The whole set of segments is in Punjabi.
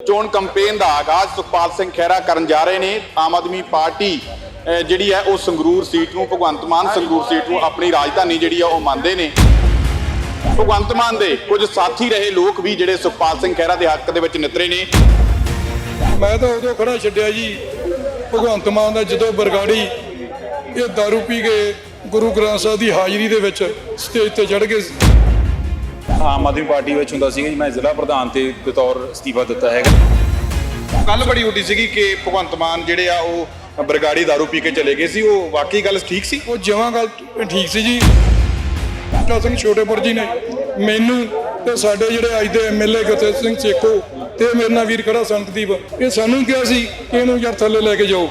ਚੋਣ ਕੈਂਪੇਨ ਦਾ ਆਗਾਜ਼ ਸੁਖਪਾਲ ਸਿੰਘ ਖਹਿਰਾ ਕਰਨ ਜਾ ਰਹੇ ਨੇ। ਆਮ ਆਦਮੀ ਪਾਰਟੀ ਅਹ, ਜਿਹੜੀ ਹੈ ਉਹ ਸੰਗਰੂਰ ਸੀਟ ਨੂੰ ਭਗਵੰਤ ਮਾਨ ਸੰਗਰੂਰ ਸੀਟ ਨੂੰ ਆਪਣੀ ਰਾਜਧਾਨੀ ਜਿਹੜੀ ਆ ਉਹ ਮੰਨਦੇ ਨੇ। ਭਗਵੰਤ ਮਾਨ ਦੇ ਕੁਝ ਸਾਥੀ ਰਹੇ ਲੋਕ ਵੀ ਜਿਹੜੇ ਸੁਖਪਾਲ ਸਿੰਘ ਖਹਿਰਾ ਦੇ ਹੱਕ ਦੇ ਵਿੱਚ ਨਿਤਰੇ ਨੇ। ਮੈਂ ਤਾਂ ਉਦੋਂ ਖੜਾ ਛੱਡਿਆ ਜੀ ਭਗਵੰਤ ਮਾਨ ਦਾ ਜਦੋਂ ਬਰਗਾੜੀ ਇਹ दारू ਪੀ ਕੇ ਗੁਰੂ ਗ੍ਰੰਥ ਸਾਹਿਬ ਦੀ ਹਾਜ਼ਰੀ ਦੇ ਵਿੱਚ ਸਟੇਜ ਤੇ ਚੜ ਗਏ ਆਮ ਆਦਮੀ ਪਾਰਟੀ ਵਿੱਚ ਹੁੰਦਾ ਸੀਗਾ ਜੀ ਮੈਂ ਜ਼ਿਲ੍ਹਾ ਪ੍ਰਧਾਨ ਤੇ ਬਤੌਰ ਅਸਤੀਫਾ ਦਿੱਤਾ ਹੈਗਾ। ਕੱਲ ਬੜੀ ਉੱਡੀ ਸੀਗੀ ਕਿ ਭਗਵੰਤ ਮਾਨ ਜਿਹੜੇ ਆ ਉਹ ਬਰਗਾੜੀ ਦਾਰੂ ਪੀ ਕੇ ਚਲੇ ਗਏ ਸੀ ਉਹ ਵਾਕਈ ਗੱਲ ਠੀਕ ਸੀ? ਉਹ ਜਮਾਂ ਗੱਲ ਠੀਕ ਸੀ ਜੀ। ਬੂਟਾ ਸਿੰਘ ਛੋਟੇਪੁਰ ਜੀ ਨੇ ਮੈਨੂੰ ਤੇ ਸਾਡੇ ਜਿਹੜੇ ਅੱਜ ਦੇ ਐਮਐਲਏ ਗੁਰਤੇਜ ਸਿੰਘ ਸੇਖੋ ਤੇ ਮੇਰੇ ਨਾਲ ਵੀਰ ਖੜਾ ਸੰਤਦੀਪ ਇਹ ਸਾਨੂੰ ਕਿਹਾ ਸੀ ਕਿ ਇਹਨੂੰ ਯਾਰ ਥੱਲੇ ਲੈ ਕੇ ਜਾਓ।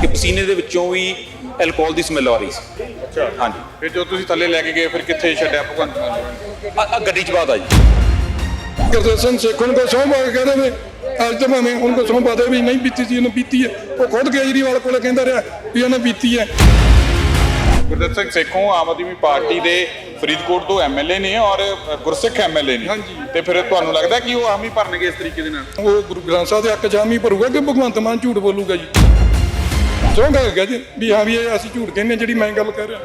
ਕਿ ਪਸੀਨੇ ਦੇ ਵਿੱਚੋਂ ਵੀ ਐਲਕੋਹਲ ਦੀ ਸਮੈਲ ਆ ਰਹੀ ਸੀ। ਅੱਛਾ। ਹਾਂਜੀ। ਫਿਰ ਜਦੋਂ ਤੁਸੀਂ ਥੱਲੇ ਲੈ ਕੇ ਗਏ ਫਿਰ ਕਿੱਥੇ ਛੱਡਿਆ ਭਗਵੰਤ ਮਾਨ ਨੂੰ ਆ ਆ ਗੱਡੀ 'ਚ ਬਾਤ ਆ ਜੀ। ਗੁਰਤੇਜ ਸਿੰਘ ਸੇਖੋ ਨੂੰ ਕੋ ਸਹੁੰ ਪਾ ਕੇ ਕਹਿੰਦੇ ਵੀ ਅੱਜ ਤਾਂ ਭਾਵੇਂ ਉਹਨੂੰ ਕੋ ਸਹੁੰ ਪਾ ਦੇ ਵੀ ਨਹੀਂ ਪੀਤੀ ਸੀ ਇਹਨੇ ਪੀਤੀ ਹੈ। ਉਹ ਖੁਦ ਕੇਜਰੀਵਾਲ ਕੋਲੇ ਕਹਿੰਦਾ ਰਿਹਾ ਵੀ ਇਹਨੇ ਪੀਤੀ ਹੈ। ਗੁਰਦੇਵ ਸਿੰਘ ਸੇਖੋਂ ਆਮ ਆਦਮੀ ਪਾਰਟੀ ਦੇ ਫਰੀਦਕੋਟ ਤੋਂ ਐਮਐਲਏ ਨੇ ਔਰ ਗੁਰਸਿੱਖ ਐਮਐਲਏ ਨੇ। ਹਾਂਜੀ। ਤੇ ਫਿਰ ਤੁਹਾਨੂੰ ਲੱਗਦਾ ਕਿ ਉਹ ਆਮ ਹੀ ਭਰਨਗੇ ਇਸ ਤਰੀਕੇ ਦੇ ਨਾਲ? ਉਹ ਗੁਰੂ ਗ੍ਰੰਥ ਸਾਹਿਬ ਦੇ ਹੱਕ ਜਾਮੀ ਭਰੂਗਾ ਕਿ ਭਗਵੰਤ ਮਾਨ ਝੂਠ ਬੋਲੂਗਾ ਜੀ? ਚਾਹੁੰਦਾ ਹੈਗਾ ਜੀ। ਵੀ ਹਾਂ ਵੀ ਇਹ ਅਸੀਂ ਝੂਠ ਕਹਿੰਦੇ ਜਿਹੜੀ ਮੈਂ ਗੱਲ ਕਹਿ ਰਿਹਾ।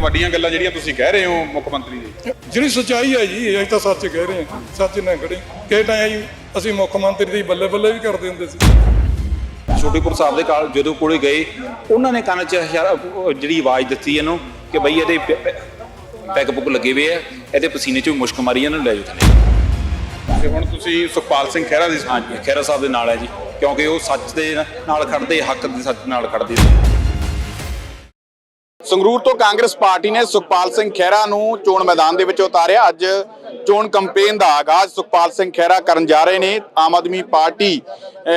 ਵੱਡੀਆਂ ਗੱਲਾਂ ਜਿਹੜੀਆਂ ਤੁਸੀਂ ਕਹਿ ਰਹੇ ਹੋ ਮੁੱਖ ਮੰਤਰੀ ਦੀ ਜਿਹੜੀ ਸੱਚਾਈ ਹੈ ਜੀ ਅਸੀਂ ਤਾਂ ਸੱਚ ਕਹਿ ਰਹੇ ਹਾਂ। ਸੱਚ ਨਾਲ ਖੜੇ। ਕਿਹ ਟਾਈਮ ਅਸੀਂ ਮੁੱਖ ਮੰਤਰੀ ਦੀ ਬੱਲੇ ਬੱਲੇ ਵੀ ਕਰਦੇ ਹੁੰਦੇ ਸੀ। ਛੋਟੇਪੁਰ ਸਾਹਿਬ ਦੇ ਕਾਲ ਜਦੋਂ ਕੋਲੇ ਗਏ ਉਹਨਾਂ ਨੇ ਕੰਨ 'ਚ ਜਿਹੜੀ ਆਵਾਜ਼ ਦਿੱਤੀ ਇਹਨੂੰ ਕਿ ਬਈ ਇਹਦੇ ਪ- ਪ- ਪੈਗ ਪੁੱਗ ਲੱਗੇ ਹੋਏ ਆ ਇਹਦੇ ਪਸੀਨੇ 'ਚੋਂ ਮੁਸ਼ਕ ਮਾਰੀ ਇਹਨਾਂ ਨੂੰ ਲੈ ਜਾਓ ਥੱਲੇ। ਤੇ ਹੁਣ ਤੁਸੀਂ ਸੁਖਪਾਲ ਸਿੰਘ ਖਹਿਰਾ ਦੀ ਖੈਰਾ ਸਾਹਿਬ ਦੇ ਨਾਲ ਹੈ ਜੀ। ਕਿਉਂਕਿ ਉਹ ਸੱਚ ਦੇ ਨਾਲ ਖੜਦੇ ਹੱਕ ਦੇ ਸੱਚ ਨਾਲ ਖੜਦੇ। ਸੰਗਰੂਰ ਤੋਂ ਕਾਂਗਰਸ ਪਾਰਟੀ ਨੇ ਸੁਖਪਾਲ ਸਿੰਘ ਖਹਿਰਾ ਨੂੰ ਚੋਣ ਮੈਦਾਨ ਦੇ ਵਿੱਚ ਉਤਾਰਿਆ। ਅੱਜ ਚੋਣ ਕੈਂਪੇਨ ਦਾ ਆਗਾਜ਼ ਸੁਖਪਾਲ ਸਿੰਘ ਖਹਿਰਾ ਕਰਨ ਜਾ ਰਹੇ ਨੇ। ਆਮ ਆਦਮੀ ਪਾਰਟੀ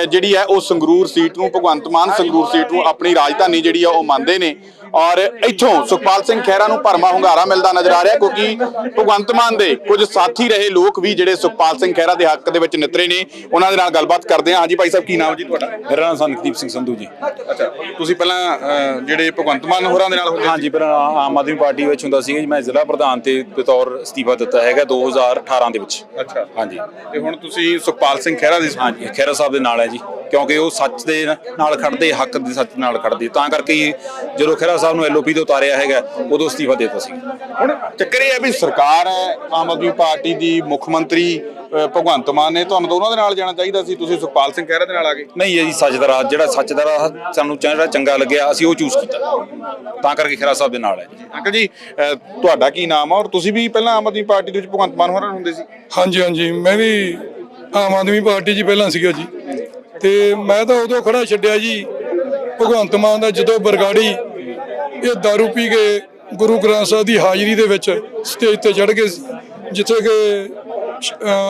ਜਿਹੜੀ ਹੈ ਉਹ ਸੰਗਰੂਰ ਸੀਟ ਨੂੰ ਭਗਵੰਤ ਮਾਨ ਸੰਗਰੂਰ ਸੀਟ ਨੂੰ ਆਪਣੀ ਰਾਜਧਾਨੀ ਜਿਹੜੀ ਆ ਉਹ ਮੰਨਦੇ ਨੇ। ਔਰ ਇੱਥੋਂ ਸੁਖਪਾਲ ਸਿੰਘ ਖਹਿਰਾ ਨੂੰ ਭਰਮਾ ਹੁੰਗਾਰਾ ਮਿਲਦਾ ਨਜ਼ਰ ਆ ਰਿਹਾ ਕਿਉਂਕਿ ਭਗਵੰਤ ਮਾਨ ਦੇ ਕੁਝ ਸਾਥੀ ਰਹੇ ਲੋਕ ਵੀ ਜਿਹੜੇ ਸੁਖਪਾਲ ਸਿੰਘ ਖਹਿਰਾ ਦੇ ਹੱਕ ਦੇ ਵਿੱਚ ਨਿਤਰੇ ਨੇ। ਉਹਨਾਂ ਦੇ ਨਾਲ ਗੱਲਬਾਤ ਕਰਦੇ ਹਾਂ। ਹਾਂਜੀ ਭਾਈ ਸਾਹਿਬ ਕੀ ਨਾਮ ਜੀ ਤੁਹਾਡਾ? ਮੇਰਾ ਨਾਮ ਸੰਦੀਪ ਸਿੰਘ ਸੰਧੂ ਜੀ। ਅੱਛਾ ਤੁਸੀਂ ਪਹਿਲਾਂ ਅਹ, ਜਿਹੜੇ ਭਗਵੰਤ ਮਾਨ ਹੋਰਾਂ ਦੇ ਨਾਲ ਹੁੰਦੇ ਹਾਂਜੀ ਪਰ ਆਮ ਆਦਮੀ ਪਾਰਟੀ ਵਿੱਚ ਹੁੰਦਾ ਸੀਗਾ ਜੀ। ਮੈਂ ਜ਼ਿਲ੍ਹਾ ਪ੍ਰਧਾਨ ਤੇ ਬਤੌਰ ਅਸਤੀਫਾ ਦਿੱਤਾ ਹੈਗਾ 2018 ਦੇ ਵਿੱਚ। ਅੱਛਾ। ਹਾਂਜੀ। ਤੇ ਹੁਣ ਤੁਸੀਂ ਸੁਖਪਾਲ ਸਿੰਘ ਖਹਿਰਾ ਦੀ ਹਾਂਜੀ ਖੈਰਾ ਸਾਹਿਬ ਦੇ ਨਾਲ ਹੈ ਜੀ। ਕਿਉਂਕਿ ਉਹ ਸੱਚ ਦੇ ਨਾਲ ਖੜਦੇ ਹੱਕ ਦੇ ਸੱਚ ਨਾਲ ਖੜਦੇ। ਤਾਂ ਕਰਕੇ ਹੀ ਜਦੋਂ ਖੈਰਾ ਸਾਹਿਬ ਨੂੰ ਐਲਓਪੀ ਤੋਂ ਉਤਾਰਿਆ ਹੈਗਾ ਉਦੋਂ ਅਸਤੀਫਾ ਦੇ ਦਿੱਤਾ ਸੀ। ਹੁਣ ਚੱਕਰ ਇਹ ਹੈ ਵੀ ਸਰਕਾਰ ਹੈ ਆਮ ਆਦਮੀ ਪਾਰਟੀ ਦੀ ਮੁੱਖ ਮੰਤਰੀ ਭਗਵੰਤ ਮਾਨ ਨੇ ਤੁਹਾਨੂੰ ਤਾਂ ਉਹਨਾਂ ਦੇ ਨਾਲ ਜਾਣਾ ਚਾਹੀਦਾ ਸੀ। ਤੁਸੀਂ ਸੁਖਪਾਲ ਸਿੰਘ ਖਹਿਰਾ ਦੇ ਨਾਲ ਆ ਗਏ। ਨਹੀਂ ਜੀ ਸੱਚ ਦਾ ਰਾਹ ਜਿਹੜਾ ਸੱਚ ਦਾ ਰਾਹ ਸਾਨੂੰ ਜਿਹੜਾ ਚੰਗਾ ਲੱਗਿਆ ਅਸੀਂ ਉਹ ਚੂਜ਼ ਕੀਤਾ। ਤਾਂ ਕਰਕੇ ਖੈਰਾ ਸਾਹਿਬ ਦੇ ਨਾਲ ਹੈ ਜੀ। ਅੰਕਲ ਜੀ ਤੁਹਾਡਾ ਕੀ ਨਾਮ ਆ? ਔਰ ਤੁਸੀਂ ਵੀ ਪਹਿਲਾਂ ਆਮ ਆਦਮੀ ਪਾਰਟੀ ਦੇ ਵਿੱਚ ਭਗਵੰਤ ਮਾਨ ਹੋਰਾਂ ਹੁੰਦੇ ਸੀ। ਹਾਂਜੀ ਹਾਂਜੀ। ਮੈਂ ਵੀ ਆਮ ਆਦਮੀ ਪਾਰਟੀ 'ਚ ਪਹਿਲਾਂ ਸੀਗਾ ਜੀ। ਤੇ ਮੈਂ ਤਾਂ ਉਦੋਂ ਖੜਾ ਛੱਡਿਆ ਜੀ ਭਗਵੰਤ ਮਾਨ ਦਾ ਜਦੋਂ ਬਰਗਾੜੀ ਇਹ दारू ਪੀ ਕੇ ਗੁਰੂ ਗ੍ਰੰਥ ਸਾਹਿਬ ਦੀ ਹਾਜ਼ਰੀ ਦੇ ਵਿੱਚ ਸਟੇਜ ਤੇ ਚੜ ਗਏ ਜਿੱਥੇ ਕਿ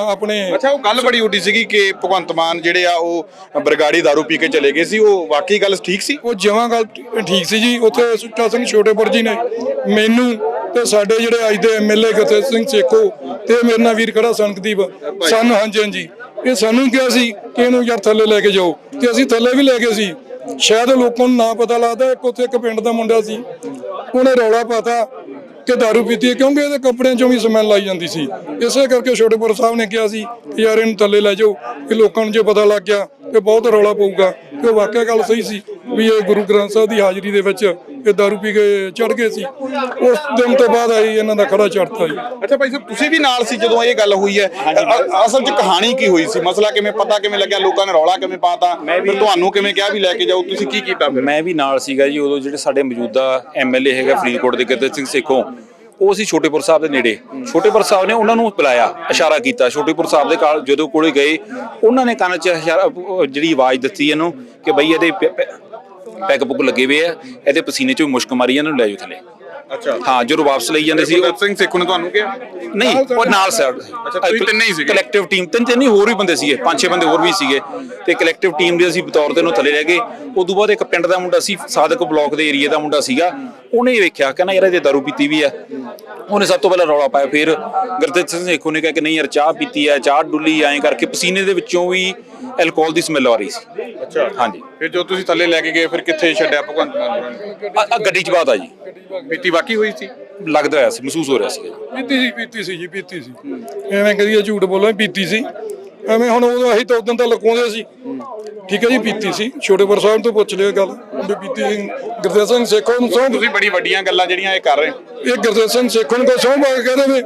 ਆਪਣੇ ਅੱਛਾ ਉਹ ਗੱਲ ਬੜੀ ਉੱਡੀ ਸੀਗੀ ਕਿ ਭਗਵੰਤ ਮਾਨ ਜਿਹੜੇ ਆ ਉਹ ਬਰਗਾੜੀ ਦਾਰੂ ਪੀ ਕੇ ਚਲੇ ਗਏ ਸੀ ਉਹ ਵਾਕਈ ਗੱਲ ਠੀਕ ਸੀ? ਉਹ ਜਮਾਂ ਗੱਲ ਠੀਕ ਸੀ ਜੀ ਉੱਥੇ ਸੁੱਚਾ ਸਿੰਘ ਛੋਟੇਪੁਰ ਜੀ ਨੇ ਮੈਨੂੰ ਤੇ ਸਾਡੇ ਜਿਹੜੇ ਅੱਜ ਦੇ ਐਮਐਲਏ ਗੁਰਤੇਜ ਸਿੰਘ ਸੇਖੋ ਤੇ ਮੇਰੇ ਨਾਲ ਵੀਰ ਖੜਾ ਸੰਤਦੀਪ ਸਾਨੂੰ ਹਾਂਜੀ ਹਾਂਜੀ। ਇਹ ਸਾਨੂੰ ਕਿਹਾ ਸੀ ਕਿ ਇਹਨੂੰ ਯਾਰ ਥੱਲੇ ਲੈ ਕੇ ਜਾਓ ਤੇ ਅਸੀਂ ਥੱਲੇ ਵੀ ਲੈ ਗਏ ਸੀ। ਸ਼ਾਇਦ ਲੋਕਾਂ ਨੂੰ ਨਾ ਪਤਾ ਲੱਗਦਾ, ਇੱਕ ਉੱਥੇ ਇੱਕ ਪਿੰਡ ਦਾ ਮੁੰਡਾ ਸੀ। ਉਹਨੇ ਰੌਲਾ ਪਾਤਾ ਕਿ दारू ਪੀਤੀ ਹੈ, ਕਿਉਂਕਿ ਇਹਦੇ ਕੱਪੜਿਆਂ ਚੋਂ ਵੀ ਸਮੈਲ ਆਈ ਜਾਂਦੀ ਸੀ। ਇਸੇ ਕਰਕੇ ਛੋਟੇਪੁਰ ਸਾਹਿਬ ਨੇ ਕਿਹਾ ਸੀ ਕਿ ਯਾਰ ਇਹਨੂੰ ਥੱਲੇ ਲੈ ਜਾਓ, ਕਿ ਲੋਕਾਂ ਨੂੰ ਜੇ ਪਤਾ ਲੱਗ ਗਿਆ ਕਿ ਬਹੁਤ ਰੌਲਾ ਪਊਗਾ। ਕਿ ਵਾਕਿਆ ਗੱਲ ਸਹੀ ਸੀ ਵੀ ਇਹ ਗੁਰੂ ਗ੍ਰੰਥ ਸਾਹਿਬ ਦੀ ਹਾਜ਼ਰੀ ਦੇ ਵਿੱਚ ਇਹ दारू ਪੀ ਕੇ ਚੜ ਗਏ ਸੀ। ਉਸ ਦਿਨ ਤੋਂ ਬਾਅਦ ਆਈ ਇਹਨਾਂ ਦਾ ਖੜਾ ਚੜਤਾ ਜੀ। ਅੱਛਾ ਭਾਈ ਸਾਹਿਬ ਤੁਸੀਂ ਵੀ ਨਾਲ ਸੀ ਜਦੋਂ ਇਹ ਗੱਲ ਹੋਈ ਹੈ? ਅ- ਅਸਲ 'ਚ ਕਹਾਣੀ ਕੀ ਹੋਈ ਸੀ? ਮਸਲਾ ਕਿਵੇਂ ਪਤਾ ਕਿਵੇਂ ਲੱਗਿਆ? ਲੋਕਾਂ ਨੇ ਰੌਲਾ ਕਿਵੇਂ ਪਾਤਾ? ਫਿਰ ਤੁਹਾਨੂੰ ਕਿਵੇਂ ਕਿਹਾ ਵੀ ਲੈ ਕੇ ਜਾਓ? ਤੁਸੀਂ ਕੀ ਕੀਤਾ ਫਿਰ? ਮੈਂ ਵੀ ਨਾਲ ਸੀਗਾ ਜੀ ਉਦੋਂ ਜਿਹੜੇ ਸਾਡੇ ਮੌਜੂਦਾ ਐਮਐਲਏ ਹੈਗਾ ਫਰੀਦਕੋਟ ਦੇ ਗੁਰਦੇਵ ਸਿੰਘ ਸੇਖੋਂ ਉਹ ਸੀ ਛੋਟੇਪੁਰ ਸਾਹਿਬ ਦੇ ਨੇੜੇ। ਛੋਟੇਪੁਰ ਸਾਹਿਬ ਨੇ ਉਹਨਾਂ ਨੂੰ ਬੁਲਾਇਆ ਇਸ਼ਾਰਾ ਕੀਤਾ। ਛੋਟੇਪੁਰ ਸਾਹਿਬ ਦੇ ਕਾਲ ਜਦੋਂ ਕੋਲੇ ਗਏ ਉਹਨਾਂ ਨੇ ਕੰਨ 'ਚ ਜਿਹੜੀ ਆਵਾਜ਼ ਦਿੱਤੀ ਇਹਨੂੰ ਕਿ ਬਈ ਇਹਦੇ ਪ- ਪ- ਪੈਗ ਪੁੱਗ ਲੱਗੇ ਹੋਏ ਆ ਇਹਦੇ ਪਸੀਨੇ 'ਚੋਂ ਮੁਸ਼ਕ ਮਾਰੀ ਇਹਨਾਂ ਨੂੰ ਲੈ ਜਾਓ ਥੱਲੇ। ਅੱਛਾ। ਹਾਂ ਜਦੋਂ ਵਾਪਸ ਲਈ ਜਾਂਦੇ ਸੀ ਉਹ ਗੁਰਦੇਵ ਸਿੰਘ ਸੇਖੂ ਨੇ ਤੁਹਾਨੂੰ ਕਿਹਾ? ਨਹੀਂ ਉਹ ਨਾਲ ਅੱਛਾ, ਤੁਸੀਂ ਤਿੰਨੇ ਹੀ ਸੀਗੇ? ਕਲੈਕਟਿਵ ਟੀਮ ਤਿੰਨ ਤਿੰਨ ਨਹੀਂ ਹੋਰ ਵੀ ਬੰਦੇ ਸੀਗੇ ਪੰਜ ਛੇ ਬੰਦੇ ਹੋਰ ਵੀ ਸੀਗੇ। ਤੇ ਕਲੈਕਟਿਵ ਟੀਮ ਦੇ ਅਸੀਂ ਬਤੌਰ ਦੇ ਨੂੰ ਥੱਲੇ ਰਹਿ ਗਏ। ਉਦੋਂ ਬਾਅਦ ਇੱਕ ਪਿੰਡ ਦਾ ਮੁੰਡਾ ਸੀ ਸਾਦਕ ਬਲਾਕ ਦੇ ਏਰੀਆ ਦਾ ਮੁੰਡਾ ਸੀਗਾ। ਉਹਨੇ ਵੇਖਿਆ ਕਹਿੰਦਾ ਯਾਰ ਇਹਦੇ ਦਾਰੂ ਪੀਤੀ ਵੀ ਆ ਉਹਨੇ ਸਭ ਤੋਂ ਪਹਿਲਾਂ ਰੌਲਾ ਪਾਇਆ ਫਿਰ ਗੁਰਦੇਵ ਸਿੰਘ ਸੇਖੋਂ ਨੇ ਕਿਹਾ ਕਿ ਨਹੀਂ ਯਾਰ ਚਾਹ ਪੀਤੀ ਆ ਚਾਹ ਡੁੱਲੀ ਐਂ ਕਰਕੇ ਪਸੀਨੇ ਦੇ ਵਿੱਚੋਂ ਵੀ ਐਲਕੋਹਲ ਦੀ ਸਮੈਲ ਆ ਰਹੀ ਸੀ। ਅੱਛਾ। ਹਾਂਜੀ। ਫਿਰ ਜਦੋਂ ਤੁਸੀਂ ਥੱਲੇ ਲੈ ਕੇ ਗਏ ਫਿਰ ਕਿੱਥੇ ਛੱਡਿਆ ਭਗਵੰਤ ਮਾਨ ਹੋਰਾਂ ਨੇ? ਆ ਗੱਡੀ 'ਚ ਬਾਤ ਆ ਜੀ। ਬੀਤੀ ਵਾਕਈ ਹੋਈ ਸੀ? ਲੱਗਦਾ ਹੋਇਆ ਸੀ ਮਹਿਸੂਸ ਹੋ ਰਿਹਾ ਸੀ। ਪੀਤੀ ਸੀ ਪੀਤੀ ਸੀ ਜੀ ਪੀਤੀ ਸੀ। ਐਵੇਂ ਕਰੀਏ ਝੂਠ ਬੋਲਾਂ ਪੀਤੀ ਸੀ। ਐਵੇਂ ਹੁਣ ਉਦੋਂ ਅਸੀਂ ਤਾਂ ਉਦੋਂ ਤਾਂ ਲੁਕਾਉਂਦੇ ਸੀ। ਠੀਕ ਹੈ ਜੀ ਪੀਤੀ ਸੀ। ਛੋਟੇਪੁਰ ਸਾਹਿਬ ਤੋਂ ਪੁੱਛ ਲਿਓ ਇਹ ਗੱਲ ਵੀ ਪੀਤੀ ਸੀ। ਗੁਰਦੇਵ ਸਿੰਘ ਸੇਖੋਂ ਨੂੰ ਸਹੁੰ ਤੁਸੀਂ ਬੜੀ ਵੱਡੀਆਂ ਗੱਲਾਂ ਜਿਹੜੀਆਂ ਇਹ ਕਰ ਰਹੇ ਹੋ। ਇਹ ਗੁਰਦੇਵ ਸਿੰਘ ਸੇਖੋਂ ਨੂੰ ਕੋਈ ਸਹੁੰ ਪਾ ਕੇ ਕਹਿ ਦੇਵੇ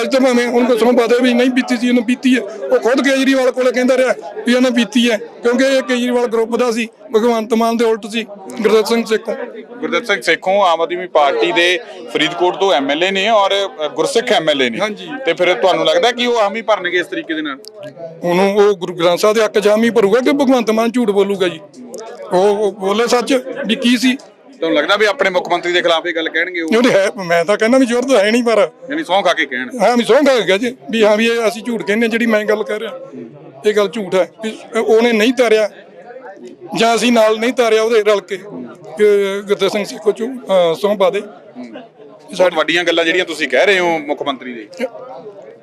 ਅੱਜ ਤਾਂ ਭਾਵੇਂ ਹੁਣ ਕੋਈ ਸਹੁੰ ਪਾ ਦੇ ਵੀ ਨਹੀਂ ਪੀਤੀ ਸੀ ਇਹਨੂੰ ਪੀਤੀ ਹੈ। ਉਹ ਖੁਦ ਕੇਜਰੀਵਾਲ ਕੋਲੇ ਕਹਿੰਦਾ ਰਿਹਾ ਵੀ ਇਹਨੇ ਪੀਤੀ ਹੈ ਕਿਉਂਕਿ ਇਹ ਕੇਜਰੀਵਾਲ ਗਰੁੱਪ ਦਾ ਸੀ ਭਗਵੰਤ ਮਾਨ ਦੇ ਉਲਟ ਸੀ ਗੁਰਦੇਵ ਸਿੰਘ ਸੇਖੋਂ। ਗੁਰਦੇਵ ਸਿੰਘ ਸੇਖੋਂ ਆਮ ਆਦਮੀ ਪਾਰਟੀ ਦੇ ਫਰੀਦਕੋਟ ਤੋਂ ਐਮਐਲਏ ਨੇ ਔਰ ਗੁਰਸਿੱਖ ਐਮਐਲਏ ਨੇ। ਤੇ ਫਿਰ ਤੁਹਾਨੂੰ ਲੱਗਦਾ ਕਿ ਉਹ ਹਾਮੀ ਭਰਨਗੇ ਇਸ ਤਰੀਕੇ ਦੇ ਨਾਲ? ਉਹਨੂੰ ਉਹ ਗੁਰੂ ਗ੍ਰੰਥ ਸਾਹਿਬ ਦੇ ਹੱਕ ਜਾਮੀ ਭਰੂਗਾ ਕਿ ਭਗਵੰਤ ਮਾਨ ਝੂਠ ਬੋਲੂਗਾ ਜੀ? ਉਹ ਬੋਲੇ ਸੱਚ ਵੀ ਕੀ ਸੀ? ਤੁਹਾਨੂੰ ਲੱਗਦਾ ਵੀ ਆਪਣੇ ਮੁੱਖ ਮੰਤਰੀ ਦੇ ਖਿਲਾਫ ਇਹ ਗੱਲ ਕਹਿਣਗੇ ਉਹ? ਉਹਨੇ ਹੈ ਮੈਂ ਤਾਂ ਕਹਿੰਦਾ ਵੀ ਜ਼ਰੂਰਤ ਹੈ ਨਹੀਂ ਪਰ ਯਾਨੀ ਸੌਂ ਖਾ ਕੇ ਕਹਿਣ। ਹਾਂ ਵੀ ਸੌਂਗਾ ਗਿਆ ਜੀ ਵੀ ਹਾਂ ਵੀ ਇਹ ਅਸੀਂ ਝੂਠ ਕਹਿੰਦੇ ਜਿਹੜੀ ਮੈਂ ਗੱਲ ਕਰ ਰਿਹਾ। ਇਹ ਗੱਲ ਝੂਠ ਹੈ। ਵੀ ਉਹਨੇ ਨਹੀਂ ਤਾਰਿਆ ਜਾਂ ਅਸੀਂ ਨਾਲ ਨਹੀਂ ਤਾਰਿਆ ਉਹਦੇ ਰਲ ਕੇ ਕਿ। ਗੁਰਦੇਵ ਸਿੰਘ ਸਿੱਖੋ ਚੋਂ ਸੌਂ ਪਾ ਦੇ। ਬਹੁਤ ਵੱਡੀਆਂ ਗੱਲਾਂ ਜਿਹੜੀਆਂ ਤੁਸੀਂ ਕਹਿ ਰਹੇ ਹੋ ਮੁੱਖ ਮੰਤਰੀ ਦੇ।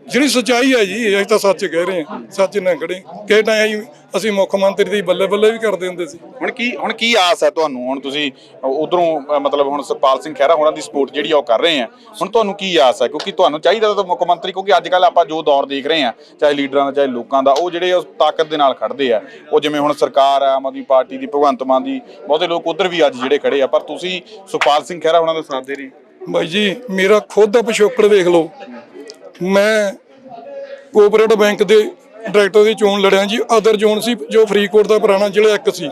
ਜਿਹੜੀ ਸੱਚਾਈ ਹੈ ਜੀ ਅਸੀਂ ਤਾਂ ਸੱਚ ਕਹਿ ਰਹੇ ਹਾਂ ਸੱਚ ਨਾਲ ਖੜੇ ਕਿਹ ਟਾਈਮ ਅਸੀਂ ਮੁੱਖ ਮੰਤਰੀ ਦੀ ਬੱਲੇ ਬੱਲੇ ਵੀ ਕਰਦੇ ਹੁੰਦੇ ਸੀ। ਹੁਣ ਕੀ ਹੁਣ ਕੀ ਆਸ ਹੈ ਤੁਹਾਨੂੰ? ਹੁਣ ਤੁਸੀਂ ਉਧਰੋਂ ਮਤਲਬ ਹੁਣ ਸੁਖਪਾਲ ਸਿੰਘ ਖਹਿਰਾ ਹੋਣਾ ਦੀ ਸਪੋਰਟ ਜਿਹੜੀ ਆ ਉਹ ਕਰ ਰਹੇ ਆ। ਹੁਣ ਤੁਹਾਨੂੰ ਕੀ ਆਸ ਹੈ? ਕਿਉਂਕਿ ਤੁਹਾਨੂੰ ਚਾਹੀਦਾ ਤਾਂ ਮੁੱਖ ਮੰਤਰੀ ਕਿਉਂਕਿ ਅੱਜ ਕੱਲ ਆਪਾਂ ਜੋ ਦੌਰ ਦੇਖ ਰਹੇ ਆ ਚਾਹੇ ਲੀਡਰਾਂ ਦਾ ਚਾਹੇ ਲੋਕਾਂ ਦਾ ਉਹ ਜਿਹੜੇ ਉਸ ਤਾਕਤ ਦੇ ਨਾਲ ਖੜਦੇ ਆ। ਉਹ ਜਿਵੇਂ ਹੁਣ ਸਰਕਾਰ ਆ ਆਮ ਆਦਮੀ ਪਾਰਟੀ ਦੀ ਭਗਵੰਤ ਮਾਨ ਦੀ ਬਹੁਤੇ ਲੋਕ ਉਧਰ ਵੀ ਅੱਜ ਜਿਹੜੇ ਖੜੇ ਆ। ਪਰ ਤੁਸੀਂ ਸੁਖਪਾਲ ਸਿੰਘ ਖਹਿਰਾ ਹੋਣਾ ਦਾ ਸਾਥ ਦੇ ਰਹੇ ਬਾਈ ਜੀ ਮੇਰਾ ਖੁਦ ਦਾ ਪਿਛੋਕੜ ਵੇਖ ਲਓ। ਮੈਂ ਕੋਆਪਰੇਟਿਵ ਬੈਂਕ ਦੇ ਡਾਇਰੈਕਟਰ ਦੀ ਚੋਣ ਲੜਿਆ ਜੀ ਅਦਰ ਜ਼ੋਨ ਸੀ, ਜੋ ਫਰੀਦਕੋਟ ਦਾ ਪੁਰਾਣਾ ਜ਼ਿਲ੍ਹਾ ਇੱਕ ਸੀ।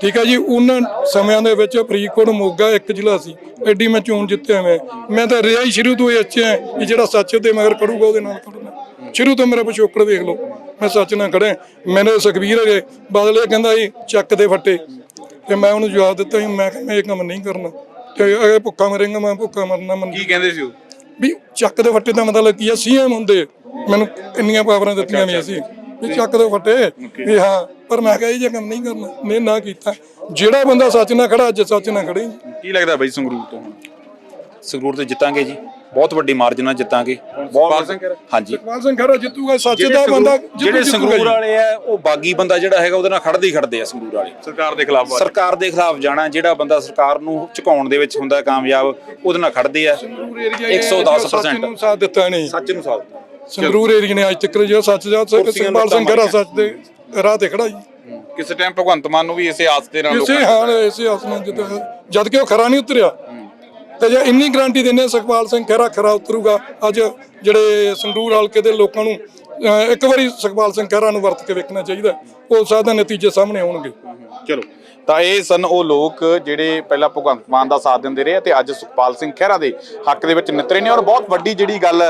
ਠੀਕ ਹੈ ਜੀ, ਉਹਨਾਂ ਸਮਿਆਂ ਦੇ ਵਿੱਚ ਫਰੀਦਕੋਟ ਮੋਗਾ ਇੱਕ ਜ਼ਿਲ੍ਹਾ ਸੀ, ਐਡੀ ਮੈਂ ਚੋਣ ਜਿੱਤਿਆ ਮੈਂ। ਮੈਂ ਤਾਂ ਰਿਹਾ ਹੀ ਸ਼ੁਰੂ ਤੋਂ ਹੀ ਅੱਛਾ ਕਿ ਜਿਹੜਾ ਸੱਚ ਦੇ ਮਗਰ ਖੜੂਗਾ, ਉਹਦੇ ਨਾਲ ਖੜਨਾ ਸ਼ੁਰੂ ਤੋਂ ਮੇਰਾ ਪਿਛੋਕੜ ਵੇਖ ਲਓ, ਮੈਂ ਸੱਚ ਨਾਲ ਖੜਿਆ। ਮੈਨੂੰ ਸੁਖਬੀਰ ਹੈਗੇ ਬਾਦਲ ਕਹਿੰਦਾ ਜੀ ਚੱਕ ਦੇ ਫੱਟੇ। ਤੇ ਮੈਂ ਉਹਨੂੰ ਜਵਾਬ ਦਿੱਤਾ ਮੈਂ ਕਿਹਾ, ਮੈਂ ਇਹ ਕੰਮ ਨਹੀਂ ਕਰਨਾ। ਤੇ ਇਹ ਭੁੱਖਾ ਮਰੇਗਾ, ਮੈਂ ਭੁੱਖਾ ਮਰਨਾ ਮੰਨ ਕੀ ਕਹਿੰਦੇ ਸੀ ਉਹ? ਵੀ ਚੱਕ ਦੇ ਫੱਟੇ ਦਾ ਮਤਲਬ ਕੀ ਆ ਸੀਐਮ ਹੁੰਦੇ। ਮੈਨੂੰ ਇੰਨੀਆਂ ਪਾਵਰਾਂ ਦਿੱਤੀਆਂ ਵੀ ਸੀ। ਵੀ ਚੱਕ ਦੇ ਫੱਟੇ। ਵੀ ਹਾਂ ਪਰ ਮੈਂ ਕਿਹਾ ਇਹ ਜੇ ਕੰਮ ਨਹੀਂ ਕਰਨਾ ਨੇ ਨਾ ਕੀਤਾ। ਜਿਹੜਾ ਬੰਦਾ ਸੱਚ ਨਾਲ ਖੜਾ ਅੱਜ ਸੱਚ ਨਾਲ ਖੜੇ ਕੀ ਲੱਗਦਾ ਬਈ ਸੰਗਰੂਰ ਤੋਂ? ਸੰਗਰੂਰ ਤੇ ਜਿੱਤਾਂਗੇ ਜੀ। ਬਹੁਤ ਵੱਡੀ ਮਾਰਜਨ ਨਾਲ ਜਿੱਤਾਂਗੇ ਖਹਿਰਾ? ਹਾਂਜੀ। ਸੁਖਪਾਲ ਸਿੰਘ ਖੜਾ ਜਿੱਤੂਗਾ ਸੱਚ ਦਾ ਬੰਦਾ ਜਿਹੜੇ ਸੰਗਰੂਰ ਵਾਲੇ ਆ ਉਹ ਬਾਗੀ ਬੰਦਾ ਜਿਹੜਾ ਹੈਗਾ ਉਹਦੇ ਨਾਲ ਖੜਦੇ ਹੀ ਖੜਦੇ ਆ ਸੰਗਰੂਰ ਵਾਲੇ। ਸਰਕਾਰ ਦੇ ਖਿਲਾਫ ਸਰਕਾਰ ਦੇ ਖਿਲਾਫ ਜਾਣਾ ਜਿਹੜਾ ਬੰਦਾ ਸਰਕਾਰ ਨੂੰ ਝੁਕਾਉਣ ਦੇ ਵਿੱਚ ਹੁੰਦਾ ਕਾਮਯਾਬ ਉਹਦੇ ਨਾਲ ਖੜਦੇ ਆ। 110% ਨੂੰ ਸਾਥ ਦਿੱਤਾ ਨਹੀਂ। ਸੱਚ ਨੂੰ ਸਾਥ ਸੰਗਰੂਰ ਏਰੀਆ ਨੇ ਅੱਜ ਤੱਕ ਜਿਹੜਾ ਸੱਚ ਦਾ ਸੁਖਪਾਲ ਸਿੰਘ ਖੜਾ ਸੱਚ ਦੇ ਰਾਹ ਤੇ ਖੜਾ ਜੀ। ਕਿਸੇ ਟਾਈਮ ਭਗਵੰਤ ਮਾਨ ਨੂੰ ਵੀ ਇਸੇ ਆਸ ਦੇ ਨਾਲ ਇਸੇ ਲੋਕਾਂ ਹਾਲ ਇਸੇ ਆਸਮਾਨ ਜਦ ਜਦ ਕਿ ਉਹ ਖਰਾ ਨਹੀਂ ਉਤਰਿਆ। ਤੇ ਜੇ ਇੰਨੀ ਗਾਰੰਟੀ ਦਿੰਦੇ ਆ ਸੁਖਪਾਲ ਸਿੰਘ ਖਹਿਰਾ ਖਰਾ ਉਤਰੂਗਾ। ਅੱਜ ਜਿਹੜੇ ਸੰਗਰੂਰ ਹਲਕੇ ਦੇ ਲੋਕਾਂ ਨੂੰ ਇੱਕ ਵਾਰੀ ਸੁਖਪਾਲ ਸਿੰਘ ਖਹਿਰਾ ਨੂੰ ਵਰਤ ਕੇ ਵੇਖਣਾ ਚਾਹੀਦਾ। ਉਹ ਸਾਦਾ ਨਤੀਜੇ ਸਾਹਮਣੇ ਆਉਣਗੇ ਚਲੋ ਤਾਂ ਇਹ ਸਨ ਉਹ ਲੋਕ ਜਿਹੜੇ ਪਹਿਲਾਂ ਭਗਵੰਤ ਮਾਨ ਦਾ ਸਾਥ ਦਿੰਦੇ ਰਹੇ ਤੇ ਅੱਜ ਸੁਖਪਾਲ ਸਿੰਘ ਖਹਿਰਾ ਦੇ ਹੱਕ ਦੇ ਵਿੱਚ ਨਿਤਰੇ ਨੇ ਔਰ ਬਹੁਤ ਵੱਡੀ ਜਿਹੜੀ ਗੱਲ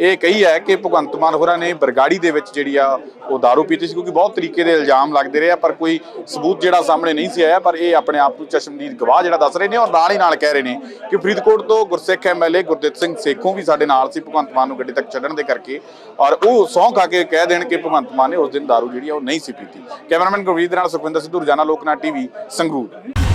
ਇਹ ਕਹੀ ਹੈ ਕਿ ਭਗਵੰਤ ਮਾਨ ਹੋਰਾਂ ਨੇ ਬਰਗਾੜੀ ਦੇ ਵਿੱਚ ਜਿਹੜੀ ਆ ਉਹ दारू ਪੀਤੀ ਸੀ ਕਿਉਂਕਿ ਬਹੁਤ ਤਰੀਕੇ ਦੇ ਇਲਜ਼ਾਮ ਲੱਗਦੇ ਰਹੇ ਆ ਪਰ ਕੋਈ ਸਬੂਤ ਜਿਹੜਾ ਸਾਹਮਣੇ ਨਹੀਂ ਸੀ ਆਇਆ ਪਰ ਇਹ ਆਪਣੇ ਆਪ ਨੂੰ ਚਸ਼ਮਦੀਦ ਗਵਾਹ ਜਿਹੜਾ ਦੱਸ ਰਹੇ ਨੇ ਔਰ ਨਾਲ ਹੀ ਨਾਲ ਕਹਿ ਰਹੇ ਨੇ ਕਿ ਫਰੀਦਕੋਟ ਤੋਂ ਗੁਰਸਿੱਖ ਐਮਐਲਏ ਗੁਰਦਿੱਤ ਸਿੰਘ ਸੇਖੋਂ ਵੀ ਸਾਡੇ ਨਾਲ ਸੀ ਭਗਵੰਤ ਮਾਨ ਨੂੰ ਗੱਡੀ ਤੱਕ ਛੱਡਣ ਦੇ ਕਰਕੇ ਔਰ ਉਹ ਸਹੁੰ ਖਾ ਕੇ ਕਹਿ ਦੇਣ ਕਿ ਭਗਵੰਤ ਮਾਨ ਨੇ ਉਸ ਦਿਨ दारू ਜਿਹੜੀ ਆ ਉਹ ਨਹੀਂ ਸੀ ਪੀਤੀ ਕੈਮਰਾਮੈਨ ਗੁਰਵੀਰ ਦੇ ਨਾਲ ਸੁਖਵਿੰਦਰ ਸਿੱਧੂ ਰੋਜ਼ਾਨਾ ਲੋਕਨਾਟ ਟੀਵੀ ਸੰਗਰੂਰ।